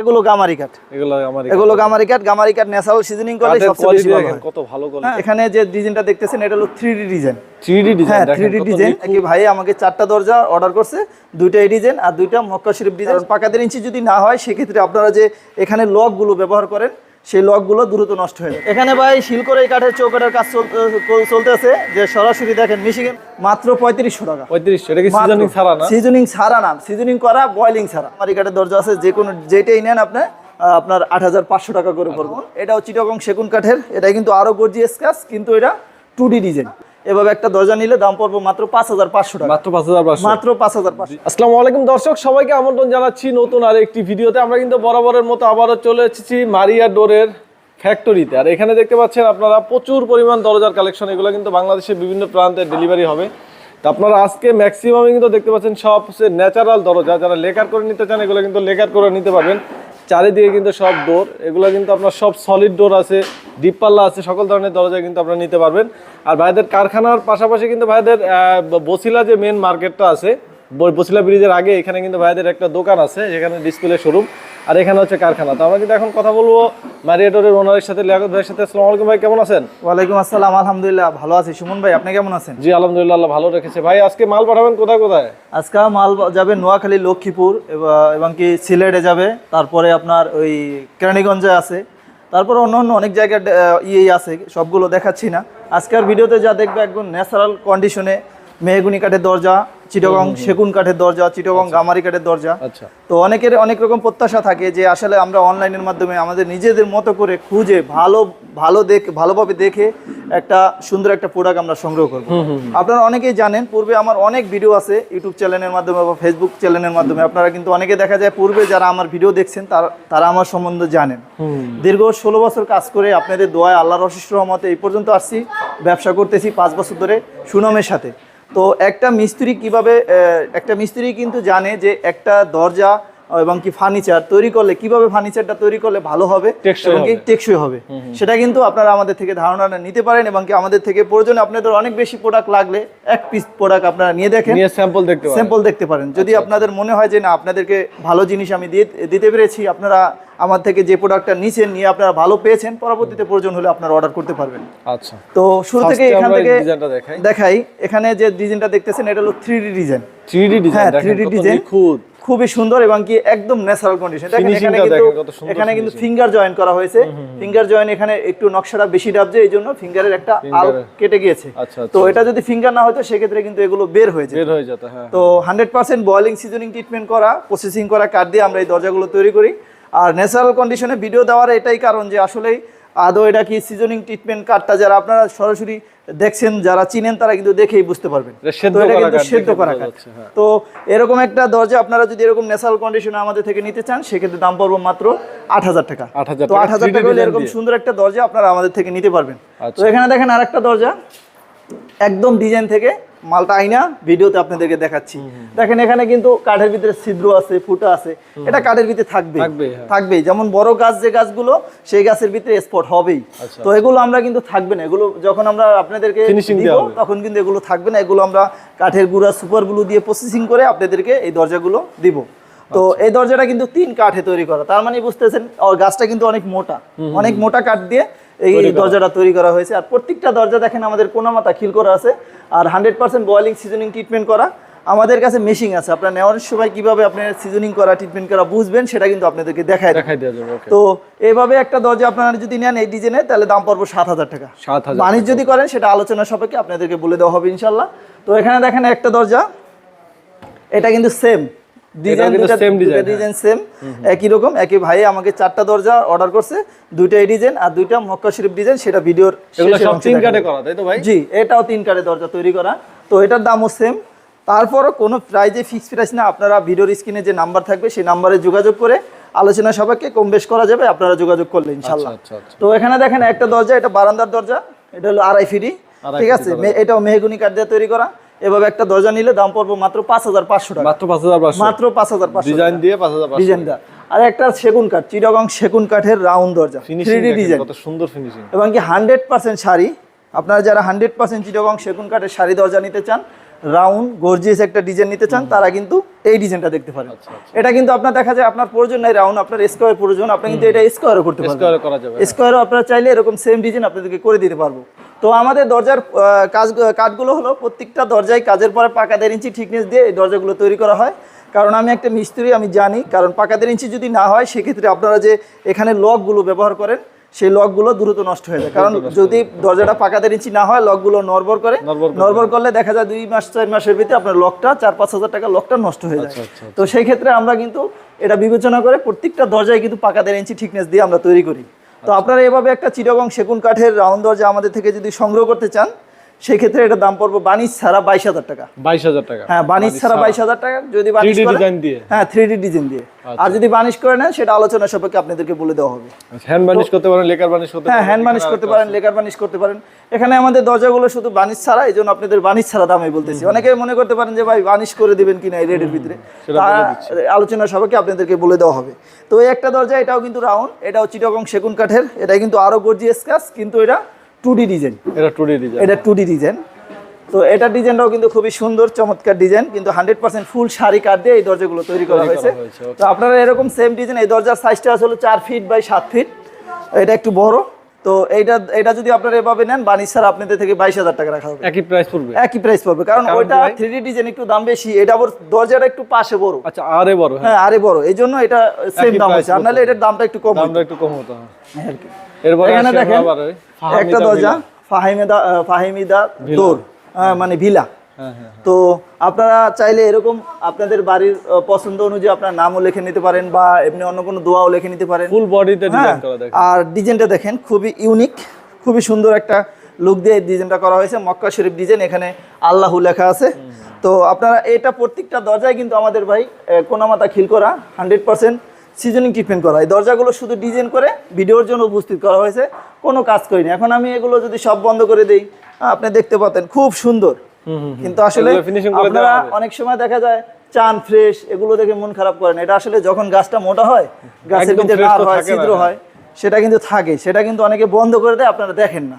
এগুলো গামারি কাঠ। এগুলো গামারি এগুলো গামারি কাঠ গামারি কাঠ ন্যাচারাল সিজনিং করলে সবচেয়ে বেশি ভালো হয়। কত ভালো করে হ্যাঁ, এখানে যে ডিজাইনটা দেখতেছেন এটা হলো three D design. 3D design হ্যাঁ দেখেন থ্রি ডি ডিজাইন। নিখুঁত। কি ভাই আমাকে চারটা দরজা অর্ডার করছে দুইটা এই ডিজাইন আর দুইটা মক্কা শরীফ ডিজাইন। পাকা দেড় ইঞ্চি যদি না হয় সেক্ষেত্রে আপনারা যে এখানে লকগুলো ব্যবহার করেন সেই লকগুলো দ্রুত নষ্ট হয়ে যায় এখানে ভাই শিল করে এই কাঠের চৌকাঠের কাজ চল- চলতেছে যে সরাসরি দেখেন মিশিগেন মাত্র পঁয়ত্রিশশো টাকা। 35 এটা কি সিজনিং ছাড়া না? সিজনিং ছাড়া না সিজনিং করা বয়লিং ছাড়া। আমার কাঠের দরজা আছে যে কোনো যেটাই নেন আপনি আপনার আট হাজার পাঁচশো টাকা করে পড়ব। এটাও চিটাগং সেগুন কাঠের এটা কিন্তু আরও গর্জিয়াস কাজ কিন্তু এটা টু ডি ডিজাইন এভাবে একটা দরজা নিলে দাম পড়ব মাত্র পাঁচ হাজার পাঁচশো টাকা। মাত্র 5500 মাত্র পাঁচ হাজার পাঁচশো। আসসালামু আলাইকুম দর্শক সবাইকে আমন্ত্রণ জানাচ্ছি নতুন আর একটি ভিডিওতে। আমরা কিন্তু বরাবরের মতো আবারও চলে এসেছি মারিয়া ডোরের ফ্যাক্টরিতে আর এখানে দেখতে পাচ্ছেন আপনারা প্রচুর পরিমাণ দরজার কালেকশন এগুলো কিন্তু বাংলাদেশের বিভিন্ন প্রান্তে ডেলিভারি হবে। তো আপনারা আজকে ম্যাক্সিমামই কিন্তু দেখতে পাচ্ছেন সব ন্যাচারাল দরজা। যারা লেকার করে নিতে চান এগুলো কিন্তু লেকার করে নিতে পারবেন। চারিদিকে কিন্তু সব ডোর, এগুলো কিন্তু আপনার সব সলিড ডোর আছে ডিপ পাল্লা আছে, সকল ধরনের দরজা কিন্তু আপনারা নিতে পারবেন। আর ভাইদের কারখানার পাশাপাশি কিন্তু ভাইদের বসিলা যে মেন মার্কেটটা আছে বসিলা ব্রিজের আগে এখানে কিন্তু ভাইদের একটা দোকান আছে, যেখানে ডিসপ্লে শোরুম আর এখানে হচ্ছে কারখানা। তো আমরা কিন্তু এখন কথা বলব ম্যারিয়েটরের ওনারের সাথে লিয়াকত ভাইয়ের সাথে। আসসালামু আলাইকুম ভাই কেমন আছেন? ওয়ালাইকুম আসসালাম আলহামদুলিল্লাহ ভালো আছি। সুমন ভাই আপনি কেমন আছেন? জি আলহামদুলিল্লাহ আল্লাহ ভালো রেখেছে। ভাই আজকে মাল পাঠাবেন কোথায় কোথায়? আজকে মাল যাবে নোয়াখালী লক্ষ্মীপুর এবং কি সিলেটে যাবে। তারপরে আপনার ওই কেরানীগঞ্জে আছে। তারপর অন্য অন্য অনেক জায়গায় ইয়ে আছে সবগুলো দেখাচ্ছি না। আজকের ভিডিওতে যা দেখবে একদম ন্যাচারাল কন্ডিশনে মেহগুনি কাঠের দরজা চিটগং সেগুন কাঠের দরজা চিটগং গামারি কাঠের দরজা। আচ্ছা। তো অনেকের অনেক রকম প্রত্যাশা থাকে যে আসলে আমরা অনলাইনের মাধ্যমে আমাদের নিজেদের মতো করে খুঁজে ভালো ভালো দেখ ভালোভাবে দেখে একটা সুন্দর একটা প্রোডাক্ট আমরা সংগ্রহ করব। আপনারা অনেকেই জানেন পূর্বে আমার অনেক ভিডিও আছে ইউটিউব চ্যানেলের মাধ্যমে বা ফেসবুক চ্যানেলের মাধ্যমে। আপনারা কিন্তু অনেকে দেখা যায় পূর্বে যারা আমার ভিডিও দেখছেন তারা তারা আমার সম্বন্ধে জানেন। দীর্ঘ ষোলো বছর কাজ করে আপনাদের দোয়া আল্লাহর অশিষ্ট রহমতে এই পর্যন্ত আসছি। ব্যবসা করতেছি পাঁচ বছর ধরে সুনামের সাথে। তো একটা মিস্ত্রি কীভাবে একটা মিস্ত্রি কিন্তু জানে যে একটা দরজা এবং কি ফার্নিচার তৈরি করলে কীভাবে ফার্নিচারটা তৈরি করলে ভালো হবে এবং কি টেকসই হবে। সেটা কিন্তু আপনারা আমাদের থেকে ধারণাটা নিতে পারেন এবং কি আমাদের থেকে প্রয়োজনে আপনাদের অনেক বেশি প্রোডাক্ট লাগলে এক পিস প্রোডাক্ট আপনারা নিয়ে দেখেন। নিয়ে স্যাম্পল দেখতে পারেন। স্যাম্পল দেখতে পারেন। যদি আপনাদের মনে হয় যে না আপনাদেরকে ভালো জিনিস আমি দিয়ে দিতে পেরেছি আপনারা আমার থেকে যে প্রোডাক্টটা নিছেন নিয়ে আপনারা ভালো পেয়েছেন পরবর্তীতে প্রয়োজন হলে আপনারা অর্ডার করতে পারবেন। আচ্ছা। তো শুরু থেকে এখান থেকে ডিজাইনটা দেখাই। দেখাই। এখানে যে ডিজাইনটা দেখতেছেন এটা হলো three D design 3D design হ্যাঁ দেখেন 3D ডিজাইন নিখুঁত। খুবই সুন্দর এবং কি একদম ন্যাচারাল কন্ডিশন দেখেন এখানে কিন্তু এখানে কিন্তু ফিঙ্গার জয়েন করা হয়েছে। ফিঙ্গার জয়েন এখানে একটু নকশাটা বেশি ডাবছে এই জন্য ফিঙ্গারের একটা আল কেটে গিয়েছে। আচ্ছা তো আচ্ছা। এটা যদি ফিঙ্গার না হতো সেক্ষেত্রে কিন্তু এগুলো বের হয়ে যেত বের হয়ে যেত হ্যাঁ তো hundred percent boiling seasoning treatment করা প্রসেসিং করা কাঠ দিয়ে আমরা এই দরজাগুলো তৈরি করি। আর ন্যাচারাল কন্ডিশনে ভিডিও দেওয়ার এটাই কারণ যে আসলেই আদৌ এটা কি সিজনিং ট্রিটমেন্ট কার্ডটা যারা আপনারা সরাসরি দেখছেন যারা চিনেন তারা কিন্তু দেখেই বুঝতে পারবেন সেদ্ধ তো এটা করা কিন্তু সেদ্ধ করা কাঠ হ্যাঁ। তো এরকম একটা দরজা আপনারা যদি এরকম ন্যাচারাল কন্ডিশনে আমাদের থেকে নিতে চান সেক্ষেত্রে দাম পড়ব মাত্র আট হাজার টাকা তো আট হাজার টাকা হলে এরকম সুন্দর একটা দরজা আপনারা আমাদের থেকে নিতে পারবেন তো আচ্ছা। এখানে দেখেন আরেকটা দরজা একদম ডিজাইন থেকে মালটা আইনা ভিডিওতে আপনাদেরকে দেখাচ্ছি। দেখেন এখানে কিন্তু কাঠের ভিতরে ছিদ্র আছে ফুটা আছে। এটা কাঠের ভিতরে থাকবে। থাকবে, হ্যাঁ। যেমন বড় গাছ যে গাছগুলো সেই গাছের ভিতরে স্পট হবেই। আচ্ছা। তো এগুলো আমরা কিন্তু থাকবে না। এগুলো যখন আমরা আপনাদেরকে দিব তখন কিন্তু এগুলো থাকবে না। এগুলো আমরা কাঠের গুঁড়া সুপার গ্লু দিয়ে প্রসেসিং করে আপনাদেরকে এই দরজাগুলো দিব। তো আচ্ছা। এই দরজাটা কিন্তু তিন কাঠে তৈরি করা। তার মানে বুঝতেছেন গাছটা কিন্তু অনেক মোটা। অনেক মোটা কাঠ দিয়ে এই দরজাটা তৈরি করা হয়েছে। আর প্রত্যেকটা দরজা দেখেন আমাদের কোনা মাথা খিল করা আছে। আর hundred percent boiling seasoning treatment করা। আমাদের কাছে মেশিং আছে। আপনার নেওয়ার সময় কীভাবে আপনার সিজনিং করা ট্রিটমেন্ট করা বুঝবেন সেটা কিন্তু আপনাদেরকে দেখায়। দেখাই দেওয়া যাবে তো এভাবে একটা দরজা আপনারা যদি নেন এই ডিজাইনে তাহলে দাম পড়ব সাত হাজার টাকা। 7000 বাণিজ্য যদি করেন সেটা আলোচনা সাপেক্ষে আপনাদেরকে বলে দেওয়া হবে ইনশাল্লাহ। তো এখানে দেখেন একটা দরজা। এটা কিন্তু সেম ডিজাইন হ্যাঁ। ডিজাইন সেম একই রকম। একই ভাই আমাকে চারটা দরজা অর্ডার করছে দুইটা এই ডিজাইন আর দুইটা মক্কা শরীফ ডিজাইন সেটা ভিডিওর এগুলো শেষে সব অংশে তিন কাটে করা তাই তো ভাই? জি এটাও তিন কাঠের দরজা তৈরি করা। তো এটার দামও সেম তারপরও কোনো প্রাইজে ফিক্স প্রাইস না আপনারা ভিডিওর স্ক্রিনে যে নাম্বার থাকবে সেই নাম্বারে যোগাযোগ করে আলোচনা সবাইকে কম বেশ করা যাবে আপনারা যোগাযোগ করলে ইনশাল্লাহ আচ্ছা আচ্ছা তো এখানে দেখেন একটা দরজা এটা বারান্দার দরজা এটা হলো আড়াই ফিরি ঠিক আছে? এটাও মেহগুনি কাঠ দিয়ে তৈরি করা। এভাবে একটা দরজা নিলে দাম পড়ব মাত্র পাঁচ হাজার পাঁচশো টাকা। মাত্র পাঁচ হাজার পাঁচশো। মাত্র পাঁচ হাজার পাঁচশো ডিজাইন দিয়ে পাঁচ হাজার ডিজাইন দেওয়া আর একটা সেগুন কাঠ চিরগং সেগুন কাঠের রাউন্ড দরজা থ্রি ডিজাইন কত সুন্দর ফিনিশিং এবং কি হান্ড্রেড পার্সেন্ট শাড়ি। আপনারা যারা হান্ড্রেড পার্সেন্ট চিরগং সেগুন কাঠের শাড়ি দরজা নিতে চান রাউন্ড গর্জিয়াস একটা ডিজাইন নিতে চান তারা কিন্তু এই ডিজাইনটা দেখতে পারেন। আচ্ছা, এটা কিন্তু আপনার দেখা যায় আপনার প্রয়োজন নাই রাউন্ড আপনার স্কোয়ার প্রয়োজন আপনি কিন্তু এটা স্কোয়ারও করতে পারবেন। যাবে স্কোয়ারও আপনারা চাইলে এরকম সেম ডিজাইন আপনাদেরকে করে দিতে পারব। তো আমাদের দরজার কাজ কাঠগুলো হলো প্রত্যেকটা দরজায় কাজের পরে পাকা দেড় ইঞ্চি ঠিকনেস দিয়ে এই দরজাগুলো তৈরি করা হয়। কারণ আমি একটা মিস্ত্রি আমি জানি কারণ পাকা দেড় ইঞ্চি যদি না হয় সেক্ষেত্রে আপনারা যে এখানে লকগুলো ব্যবহার করেন সেই লকগুলো দ্রুত নষ্ট হয়ে যায়। কারণ যদি দরজাটা পাকা দেড় ইঞ্চি না হয় লকগুলো নরবর করে নরবর করলে দেখা যায় দুই মাস চার মাসের ভিতরে আপনার লকটা চার পাঁচ হাজার টাকা লকটা নষ্ট হয়ে যায়। আচ্ছা, আচ্ছা, তো সেই ক্ষেত্রে আমরা কিন্তু এটা বিবেচনা করে প্রত্যেকটা দরজায় কিন্তু পাকা দেড় ইঞ্চি ঠিকনেস দিয়ে আমরা তৈরি করি। তো আপনারা এভাবে একটা চিরগং সেগুন কাঠের রাউন্ড দরজা আমাদের থেকে যদি সংগ্রহ করতে চান সেই ক্ষেত্রে এটা দাম পড়বে বানিশ ছাড়া বাইশ হাজার টাকা। বাইশ হাজার টাকা। হ্যাঁ বানিশ ছাড়া বাইশ হাজার টাকা যদি বানিশ ডিজাইন দিয়ে। হ্যাঁ থ্রি ডি ডিজাইন দিয়ে। আর যদি বানিশ করে নেন সেটা আলোচনা সাপেক্ষে আপনাদেরকে বলে দেওয়া হবে। হ্যান্ড বানিশ করতে পারেন লেকার বানিশ করতে হ্যাঁ হ্যান্ড বানিশ করতে পারেন লেকার বানিশ করতে পারেন। এখানে আমাদের দরজাগুলো শুধু বানিশ ছাড়া এই জন্য আপনাদের বানিশ ছাড়া দামে বলতেছি। অনেকে মনে করতে পারেন যে ভাই বানিশ করে দিবেন কিনা এই রেডের ভিতরে? আলোচনা সবাইকে আপনাদেরকে বলে দেওয়া হবে। তো এই একটা দরজা এটাও কিন্তু রাউন্ড এটাও চিটাগং সেগুন কাঠের এটা কিন্তু আরও গর্জিয়াস কাজ কিন্তু এটা টু ডি ডিজাইন এটা টু ডি ডিজাইন এটা টু ডি ডিজাইন তো এটা ডিজাইনটাও কিন্তু খুবই সুন্দর চমৎকার ডিজাইন কিন্তু হান্ড্রেড পার্সেন্ট ফুল শাড়ি কাঠ দিয়ে এই দরজাগুলো তৈরি করা হয়েছে। তো আপনারা এরকম সেম ডিজাইন এই দরজার সাইজটা আসলে চার ফিট বাই সাত ফিট এটা একটু বড়। তো এইটা এটা যদি আপনারা এভাবে নেন বানিশ ছাড়া আপনাদের থেকে বাইশ হাজার টাকা রাখা হবে। একই প্রাইস পড়বে? একই প্রাইস পড়বে কারণ ওইটা থ্রি ডিজাইন একটু দাম বেশি এটা আবার দরজাটা একটু পাশে বড়। আচ্ছা আরে বড় হ্যাঁ। হ্যাঁ আরে বড় এই জন্য এটা সেম দাম হয়েছে। নাহলে এটার দামটা একটু কম দামটা একটু কম হতো হ্যাঁ। হ্যাঁ, এখানে দেখেন একটা দরজা ফাহিমেদা ফাহিমিদা দোর মানে ভিলা। হ্যাঁ হ্যাঁ তো আপনারা চাইলে এরকম আপনাদের বাড়ির পছন্দ অনুযায়ী আপনার নামও লিখে নিতে পারেন বা এমনি অন্য কোনো দোয়াও লিখে নিতে পারেন। ফুল বডিতে হ্যাঁ আর ডিজাইনটা দেখেন খুবই ইউনিক খুবই সুন্দর একটা লুক দিয়ে ডিজাইনটা করা হয়েছে মক্কা শরীফ ডিজাইন এখানে আল্লাহু লেখা আছে। তো আপনারা এটা প্রত্যেকটা দরজায় কিন্তু আমাদের ভাই কোনামাতা খিল করা হান্ড্রেড পার্সেন্ট সিজনিং ট্রিটমেন্ট করা হয়। দরজাগুলো শুধু ডিজাইন করে ভিডিওর জন্য উপস্থিত করা হয়েছে কোনো কাজ করিনি। এখন আমি এগুলো যদি সব বন্ধ করে দিই আপনি দেখতে পাতেন খুব সুন্দর। কিন্তু আসলে আপনারা অনেক সময় দেখা যায় চান ফ্রেশ এগুলো দেখে মন খারাপ করেন এটা আসলে যখন গাছটা মোটা হয় গাছের ভিতরে হয় ছিদ্র হ্যাঁ। সেটা কিন্তু থাকে সেটা কিন্তু অনেকে বন্ধ করে দেয় আপনারা দেখেন না।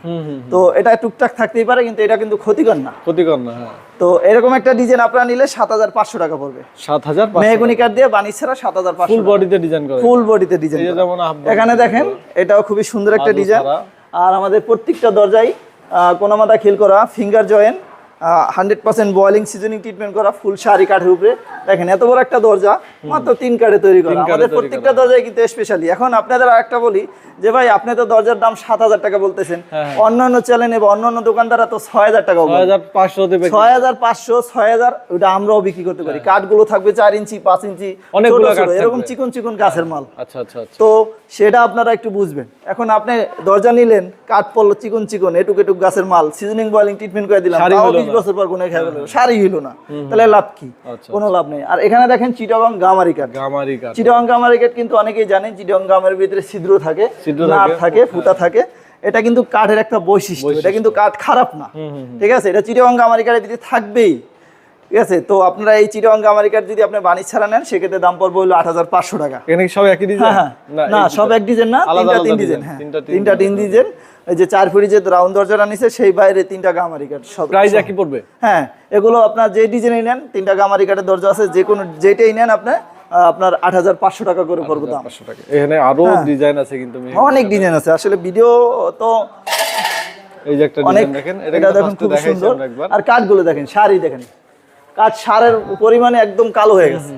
তো এটা টুকটাক থাকতেই পারে কিন্তু এটা কিন্তু ক্ষতিকর না। ক্ষতিকর না হ্যাঁ। তো এরকম একটা ডিজাইন আপনারা নিলে সাত হাজার পাঁচশো টাকা পড়বে। সাত হাজার মেহগুনি কাঠ দিয়ে বানিশ ছাড়া সাত হাজার পাঁচশো ফুল বডিতে ডিজাইন করা। ফুল বডিতে ডিজাইন যেমন এখানে দেখেন এটাও খুবই সুন্দর একটা ডিজাইন আর আমাদের প্রত্যেকটা দরজায় কোনো মাথা খিল করা finger join hundred percent boiling seasoning treatment করা ফুল শাড়ি কাঠের উপরে। দেখেন এত বড় একটা দরজা মাত্র তিন কাঠে তৈরি করা। আমাদের প্রত্যেকটা দরজায় কিন্তু স্পেশালি এখন আপনাদের একটা বলি যে ভাই আপনি তো দরজার দাম সাত হাজার টাকা বলতেছেন। হ্যাঁ, অন্যান্য চ্যানেলে বা অন্যান্য দোকানদাররা তো ছয় হাজার টাকা ছয় হাজার পাঁচশো ছয় হাজার পাঁচশো ছয় হাজার ওটা আমরাও বিক্রি করতে পারি। কাঠগুলো থাকবে চার ইঞ্চি পাঁচ ইঞ্চি হ্যাঁ। কাঠ এরকম। চিকন চিকন গাছের মাল। আচ্ছা আচ্ছা আচ্ছা। তো সেটা আপনারা একটু বুঝবেন। এখন আপনি দরজা নিলেন কাঠ পড়ল চিকন চিকন এটুক এটুক গাছের মাল সিজনিং বয়েলিং ট্রিটমেন্ট করে দিলাম তাও বিশ বছর পর গুনে খেয়ে গেল সারি হইল না। তাহলে লাভ কি? আচ্ছা, কোনো লাভ নেই। আর এখানে দেখেন চিটাগং গামারি কাঠ। গামারি কাঠ। চিটাগং গামারি কাঠ কিন্তু অনেকেই জানেন চিটাগং গামের ভিতরে ছিদ্র থাকে ছিদ্র থাকে, থাকে ফুটা থাকে। এটা কিন্তু কাঠের একটা বৈশিষ্ট্য। এটা কিন্তু কাঠ খারাপ না। ঠিক আছে? এটা চিটাগং গামারি কাঠের ভিতরে থাকবেই। ঠিক আছে? তো আপনারা এই চিটাগং গামারি কাঠ যদি আপনি বাণিজ্য ছাড়া নেন সেক্ষেত্রে দাম পড়বে হলো আট হাজার পাঁচশো টাকা। এখানে সব একই ডিজাইন হ্যাঁ হ্যাঁ। না সব এক ডিজাইন না তিনটা তিন ডিজাইন হ্যাঁ। তিনটা তিন ডিজাইন এই যে চার ফুটি যে রাউন্ড দরজাটা নিছে সেই বাইরে তিনটা গামারি কাঠ সব প্রাইস একই পড়বে? হ্যাঁ এগুলো আপনার যে ডিজাইনই নেন তিনটা গামারি কাঠের দরজা আছে যে কোনো যেটাই নেন আপনি আপনার আট হাজার পাঁচশো টাকা করে পড়বে দাম। এখানে আরও হ্যাঁ। ডিজাইন আছে কিন্তু অনেক ডিজাইন আছে। আসলে ভিডিও তো এই যে একটা ডিজাইন দেখেন এটা দেখুন খুব সুন্দর। আর কাঠগুলো দেখেন শাড়ি দেখেন। কাঠ সারের পরিমাণে একদম কালো হয়ে গেছে।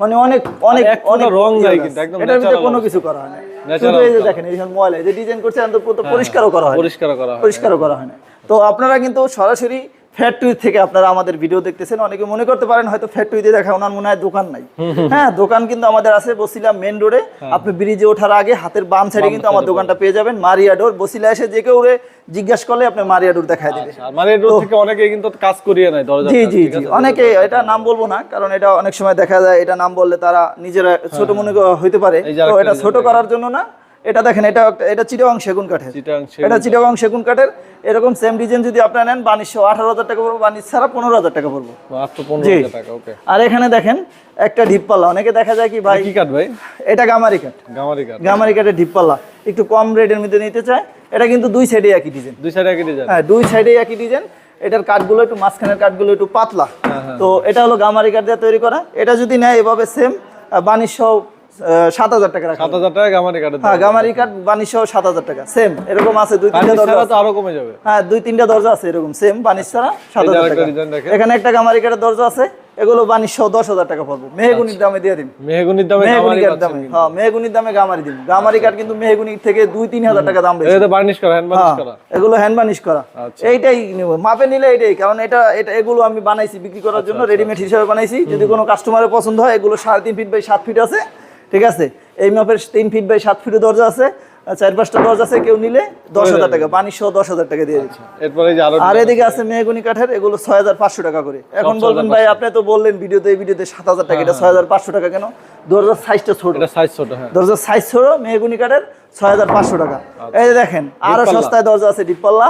মানে অনেক অনেক অনেক রং ইয়ে নাই কিন্তু, একদম এটার ভিতরে কোনো কিছু করা হয় না। শুধু এই যে। দেখেন এইখানে ময়লা এই যে ডিজাইন করছে অন্তত পরিষ্কারও করা হয় পরিষ্কারও পরিষ্কার করা হয় পরিষ্কারও করা হয় না। তো আপনারা কিন্তু সরাসরি ফ্যাক্টরি থেকে আপনারা আমাদের ভিডিও দেখতেছেন। অনেকে মনে করতে পারেন হয়তো ফ্যাক্টরিতে দেখা ওনার মনে হয় দোকান নাই। হ্যাঁ দোকান কিন্তু আমাদের আছে বসিলা মেন রোডে হ্যাঁ। আপনি ব্রিজে ওঠার আগে হাতের বাম সাইডে কিন্তু আমার দোকানটা পেয়ে যাবেন। মারিয়া ডোর বসিলা এসে যে কেউ জিজ্ঞাসা করলে আপনি মারিয়া ডোর দেখায় দেবে আর থেকে অনেকে কিন্তু কাজ করিয়ে নেয় দরজা জি জি জি। অনেকে এটা নাম বলব না কারণ এটা অনেক সময় দেখা যায় এটা নাম বললে তারা নিজেরা ছোট মনে হইতে পারে। হ্যাঁ, তো এটা ছোট করার জন্য না এটা দেখেন এটা এটা চিটাগাং সেগুন কাঠের। এটা চিটাগাং সেগুন কাঠের। এরকম সেম ডিজাইন যদি আপনারা নেন বানিশশো আঠারো হাজার টাকা পড়ব বানিশ ছাড়া পনেরো হাজার টাকা পড়ব। জি। আর এখানে দেখেন একটা ঢিপপাল্লা অনেকে দেখা যায় কি ভাই কি কাঠ ভাই? এটা গামারি কাঠ। গামারি কাঠ। গামারি কাঠের ঢিপপাল্লা একটু কম রেটের মধ্যে নিতে চায়। এটা কিন্তু দুই সাইডে একই ডিজাইন দুই সাইডে একই ডিজাইন হ্যাঁ দুই সাইডে একই ডিজাইন এটার কাঠগুলো একটু মাঝখানের কাঠগুলো একটু পাতলা। হ্যাঁ, তো এটা হলো গামারি কাঠ দিয়ে তৈরি করা। এটা যদি নেয় এভাবে সেম বানিশ সাত হাজার টাকা রাখা সাত হাজার টাকা গামারি হ্যাঁ গামারি কাঠ বানিশ সাত হাজার টাকা। সেম এরকম আছে দুই তিনটা দরজা আছে। আরও কমে যাবে। হ্যাঁ দুই তিনটা দরজা আছে এরকম সেম বানিশ ছাড়া সাত হাজার টাকা। এখানে একটা গামারি কাঠের দরজা আছে এগুলো বানিশ দশ হাজার টাকা পড়বে। মেহগুনির দামে দিয়ে দিন। মেহগুনির দামে মেহগুনি গামারি কাঠ দামে হ্যাঁ মেহগুনির দামে গামারি দিন। গামারি কাঠ কিন্তু মেহগুনির থেকে দুই তিন হাজার টাকা দাম বেশি। এটা বার্নিশ করা হ্যান্ড বার্নিশ হ্যাঁ, করা। এগুলো হ্যান্ড বানিশ করা। আচ্ছা। এইটাই নেব। মাপে নিলে এইটাই কারণ এটা এটা এগুলো আমি বানাইছি বিক্রি করার আচ্ছা, জন্য রেডিমেড হিসেবে বানাইছি। যদি কোনো কাস্টমারের পছন্দ হয় এগুলো সাড়ে তিন ফিট বাই সাত ফিট আছে। ঠিক আছে? এই মাপের তিন ফিট বাই সাত ফিটের দরজা আছে চার পাঁচটা দরজা আছে কেউ নিলে দশ হাজার টাকা সহ দশ হাজার টাকা দিয়ে দিচ্ছি। যে আরও এদিকে আছে। মেহগুনি কাঠের এগুলো ছয় হাজার পাঁচশো টাকা করে। এখন বলবেন ভাই আপনি তো বললেন ভিডিওতে এই ভিডিওতে সাত হাজার টাকা এটা হ্যাঁ, ছয় হাজার পাঁচশো টাকা কেন? দরজার সাইজটা ছোট। সাইজ ছোট হ্যাঁ। দরজার সাইজ ছোট মেহগুনি কাঠের ছয় হাজার পাঁচশো টাকা। এই দেখেন আরও সস্তায় দরজা আছে ডিপ পাল্লা।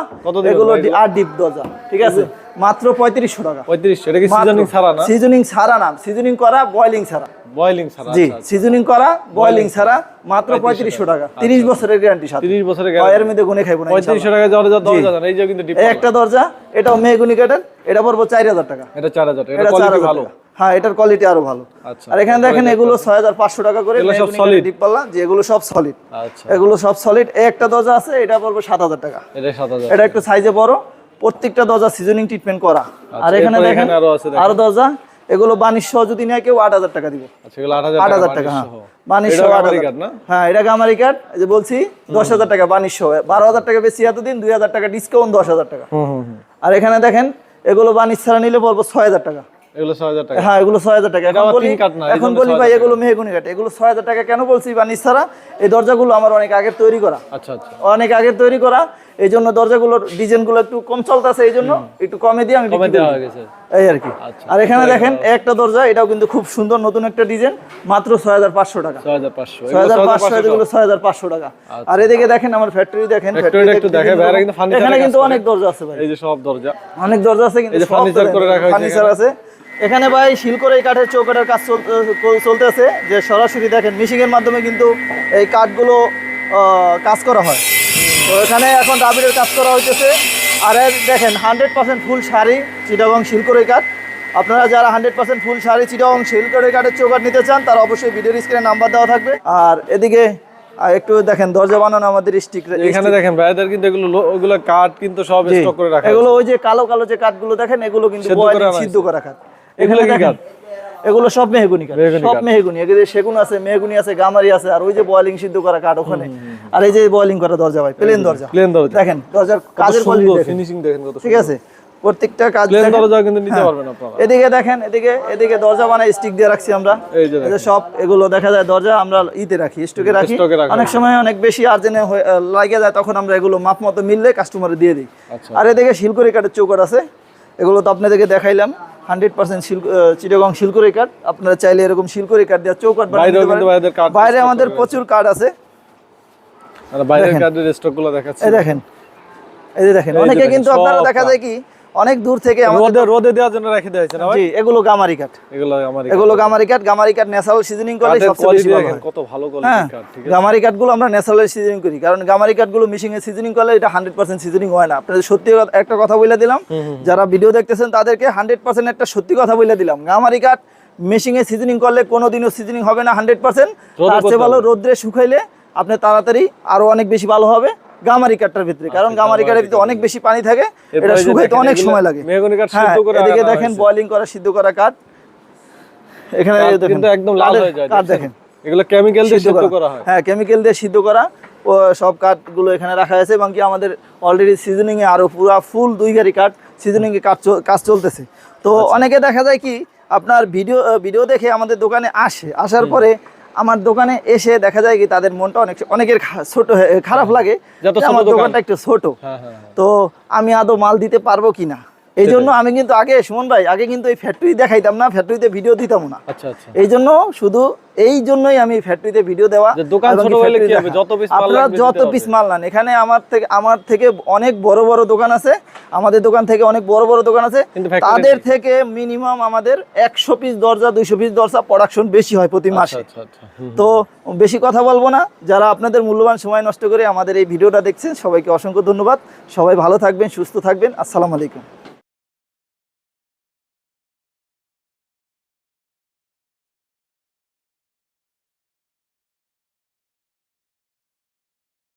এগুলো আর ডিপ দরজা ঠিক আছে? মাত্র পঁয়ত্রিশশো টাকা। পঁয়ত্রিশ এটা কি সিজনিং ছাড়া না? সিজনিং ছাড়া না সিজনিং করা বয়লিং ছাড়া। বয়েলিং ছাড়া জি আচ্ছা, আচ্ছা। সিজনিং করা বয়লিং ছাড়া মাত্র পঁয়ত্রিশশো টাকা। তিরিশ বছরের গ্যারান্টি সাথে। 30 বছরের হয়, এর মধ্যে গুনে খাইবো না পঁয়ত্রিশশো ইনশাআল্লাহ। টাকা দরজা দরজা এই যে কিন্তু একটা দরজা এটাও মেহগুনি কাঠের এটা পড়ব চার হাজার টাকা। এটা চার হাজার এটা এটা কোয়ালিটি ভালো। হ্যাঁ এটার কোয়ালিটি আরও ভালো। আচ্ছা আর এখানে দেখেন এগুলো ছয় হাজার পাঁচশো টাকা করে সব মেহগনি solid? কাঠের ডিপ পাল্লা যে এগুলো সব সলিড আচ্ছা। এগুলো সব সলিড একটা দরজা আছে এটা পড়বে সাত হাজার টাকা। এটা একটু সাইজে বড়। প্রত্যেকটা দরজা সিজনিং ট্রিটমেন্ট করা। আর এখানে আচ্ছা, দেখেন। আরও দরজা। এগুলো বানিশ সহ যদি নেয় কেউ আট হাজার টাকা দিব। আচ্ছা আট হাজার টাকা হ্যাঁ। বানিশ সহ আট হ্যাঁ এটা গামারি কাঠ যে বলছি দশ হাজার টাকা বানিশ সহ। বারো হাজার টাকা বেশি এতদিন দুই হাজার টাকা ডিসকাউন্ট দশ হাজার টাকা। আর এখানে দেখেন এগুলো বানিশ ছাড়া নিলে বলব ছয় হাজার টাকা। এগুলো টাকা। হ্যাঁ এগুলো টাকা। এখন বলি তিন কাঠ না, এই এখন বলি ভাই এগুলো মেহগুনি কাঠ। এগুলো ছয় হাজার টাকা কেন বলছি বানিশ ছাড়া এই দরজাগুলো আমার অনেক আগের তৈরি করা। আচ্ছা আচ্ছা। অনেক আগের তৈরি করা। এই জন্য দরজাগুলোর ডিজাইনগুলো একটু কম চলতেছে এই জন্য একটু কমে দিয়ে আমি কমে দেওয়া গেছে। এই আর কি। আচ্ছা। আর এখানে দেখেন একটা দরজা এটাও কিন্তু খুব সুন্দর নতুন একটা ডিজাইন মাত্র ছয় হাজার পাঁচশো টাকা। ছয় হাজার পাঁচশো। ছয় হাজার পাঁচশো এগুলো টাকা। আর এদিকে দেখেন আমার ফ্যাক্টরি দেখেন। একটু কিন্তু এখানে কিন্তু অনেক দরজা আছে ভাই। এই যে সব দরজা। অনেক দরজা আছে কিন্তু এই করে রাখা হয়েছে ফার্নিচার আছে। এখানে ভাই শিলকরে এই কাঠের চৌকাঠের কাজ চলতেছে যে সরাসরি দেখেন মিশিংয়ের মাধ্যমে কিন্তু এই কাঠগুলো কাজ করা হয়। তো এখানে এখন রাবিরের কাজ করা হইতেছে আর এর দেখেন হান্ড্রেড পার্সেন্ট ফুল শাড়ি চিটাগং শিলকরে কাঠ। আপনারা যারা হান্ড্রেড পার্সেন্ট ফুল শাড়ি চিটাগং শিলকরে কাঠের চৌকাঠ নিতে চান তারা অবশ্যই ভিডিওর স্ক্রিনে নাম্বার দেওয়া থাকবে। আর এদিকে একটু দেখেন দরজা বানানো আমাদের স্টিক এখানে দেখেন ভাইদের কিন্তু এগুলো ওগুলো কাঠ কিন্তু সব স্টক করে রাখা এগুলো ওই যে কালো কালো যে কাঠগুলো দেখেন এগুলো কিন্তু সিদ্ধ করা কাঠ। এগুলো কি কাঠ? এগুলো সব মেহগুনি কাঠ সব মেহগুনি। এগুলো সেগুন আছে মেহগুনি আছে গামারি আছে আর ওই যে বয়লিং সিদ্ধ করা কাঠ ওখানে। আর এই যে বয়লিং করা দরজা ভাই প্লেন দরজা। প্লেন দরজা। দেখেন দরজার কাজের কোয়ালিটি দেখেন। ফিনিশিং দেখেন কত ঠিক আছে? প্রত্যেকটা কাজ প্লেন দরজা কিন্তু নিতে। পারবেন আপনারা। এদিকে দেখেন এদিকে এদিকে দরজা বানায় স্টিক দিয়ে রাখছি আমরা। এই যে সব এগুলো দেখা যায় দরজা আমরা ইতে রাখি স্টকে রাখি। অনেক সময় অনেক বেশি আর্জেন্টে লাগে যায় তখন আমরা এগুলো মাপ মতো মিললে কাস্টমারে দিয়ে দিই। আচ্ছা। আর এদিকে শিলকরি কাঠের চৌকাট আছে এগুলো তো আপনাদেরকে দেখাইলাম। হান্ড্রেড পার্সেন্ট চিটাগং শিলকরি কাঠ আপনারা চাইলে এরকম শিলকরি কাঠ দেওয়া চৌকাট বানিয়ে বাইরেও নিতে কিন্তু পারেন। বাইরের কাঠ বাইরে আমাদের প্রচুর কাঠ আছে। বাইরের। কাঠের দেখাচ্ছে। এই দেখেন। এই যে দেখেন অনেকে কিন্তু আপনারা দেখা যায় কি অনেক দূর থেকে আমাদের রোদে রোদে দেওয়ার জন্য রেখে দেওয়া হয়েছে না ভাই? জি এগুলো গামারি কাঠ। এগুলো আমার এগুলো গামারি কাঠ গামারি কাঠ ন্যাচারাল সিজনিং করলে সবচেয়ে বেশি ভালো হয়। কত ভালো কোয়ালিটির কাঠ ঠিক আছে? গামারি কাঠগুলো আমরা ন্যাচারাল সিজনিং করি কারণ গামারি কাঠগুলো মিশিং এ সিজনিং করলে এটা সিজনিং হয় না। আপনাদের সত্যি একটা কথা বলে দিলাম যারা ভিডিও দেখতেছেন তাদেরকে হান্ড্রেড পার্সেন্ট একটা সত্যি কথা বলে দিলাম। গামারি কাঠ মেশিং এ সিজনিং করলে কোনোদিনও সিজনিং হবে না হান্ড্রেড পার্সেন্ট। তার চেয়ে ভালো। রোদ্রে শুকাইলে আপনি তাড়াতাড়ি আরও অনেক বেশি ভালো হবে। গামারি কাঠটার ভিতরে কারণ গামারি কাঠের ভিতরে অনেক বেশি পানি থাকে এটা শুকাইতে অনেক সময় লাগে। হ্যাঁ এদিকে দেখেন। বয়লিং করা সিদ্ধ করা কাঠ। এখানে দেখেন, কিন্তু একদম লাল হয়ে যায় কাঠ দেখেন? দেখেন। এগুলো কেমিক্যাল দিয়ে সিদ্ধ করা। হয়। হ্যাঁ কেমিক্যাল দিয়ে সিদ্ধ করা। ও সব কাঠগুলো এখানে রাখা আছে এবং কি আমাদের অলরেডি সিজনিং এ আরও পুরো ফুল দুই গাড়ি কাঠ কাজ চলতেছে। তো আচ্ছা। অনেকে দেখা যায় কি আপনার ভিডিও ভিডিও দেখে আমাদের দোকানে আসে। আসার পরে আমার দোকানে এসে দেখা যায় কি তাদের মনটা অনেক অনেকের ছোট খারাপ লাগে। যত যে আমার দোকানটা একটু ছোট। হ্যাঁ হ্যাঁ হ্যাঁ। তো আমি আদৌ মাল দিতে পারব কিনা? এই জন্য আমি কিন্তু আগে সুমন ভাই আগে কিন্তু এই ফ্যাক্টরি দেখাইতাম না ফ্যাক্টরিতে ভিডিও দিতাম না। আচ্ছা আচ্ছা। এই জন্য শুধু এই জন্যই আমি ফ্যাক্টরিতে ভিডিও দেওয়া দোকান ছোট হলে কি হবে? যত piece মাল আপনারা যত পিস মাল নেন এখানে আমার থেকে আমার থেকে অনেক বড় বড় দোকান আছে আমাদের দোকান থেকে অনেক বড় বড় দোকান আছে। তাদের থেকে মিনিমাম আমাদের একশো পিস দরজা দুইশো পিস দরজা প্রোডাকশন বেশি হয় প্রতি আচ্ছা মাসে। তো বেশি কথা বলব না যারা আপনাদের মূল্যবান সময় নষ্ট করে আমাদের এই ভিডিওটা দেখছেন সবাইকে অসংখ্য ধন্যবাদ। সবাই ভালো থাকবেন সুস্থ থাকবেন। আসসালামু আলাইকুম।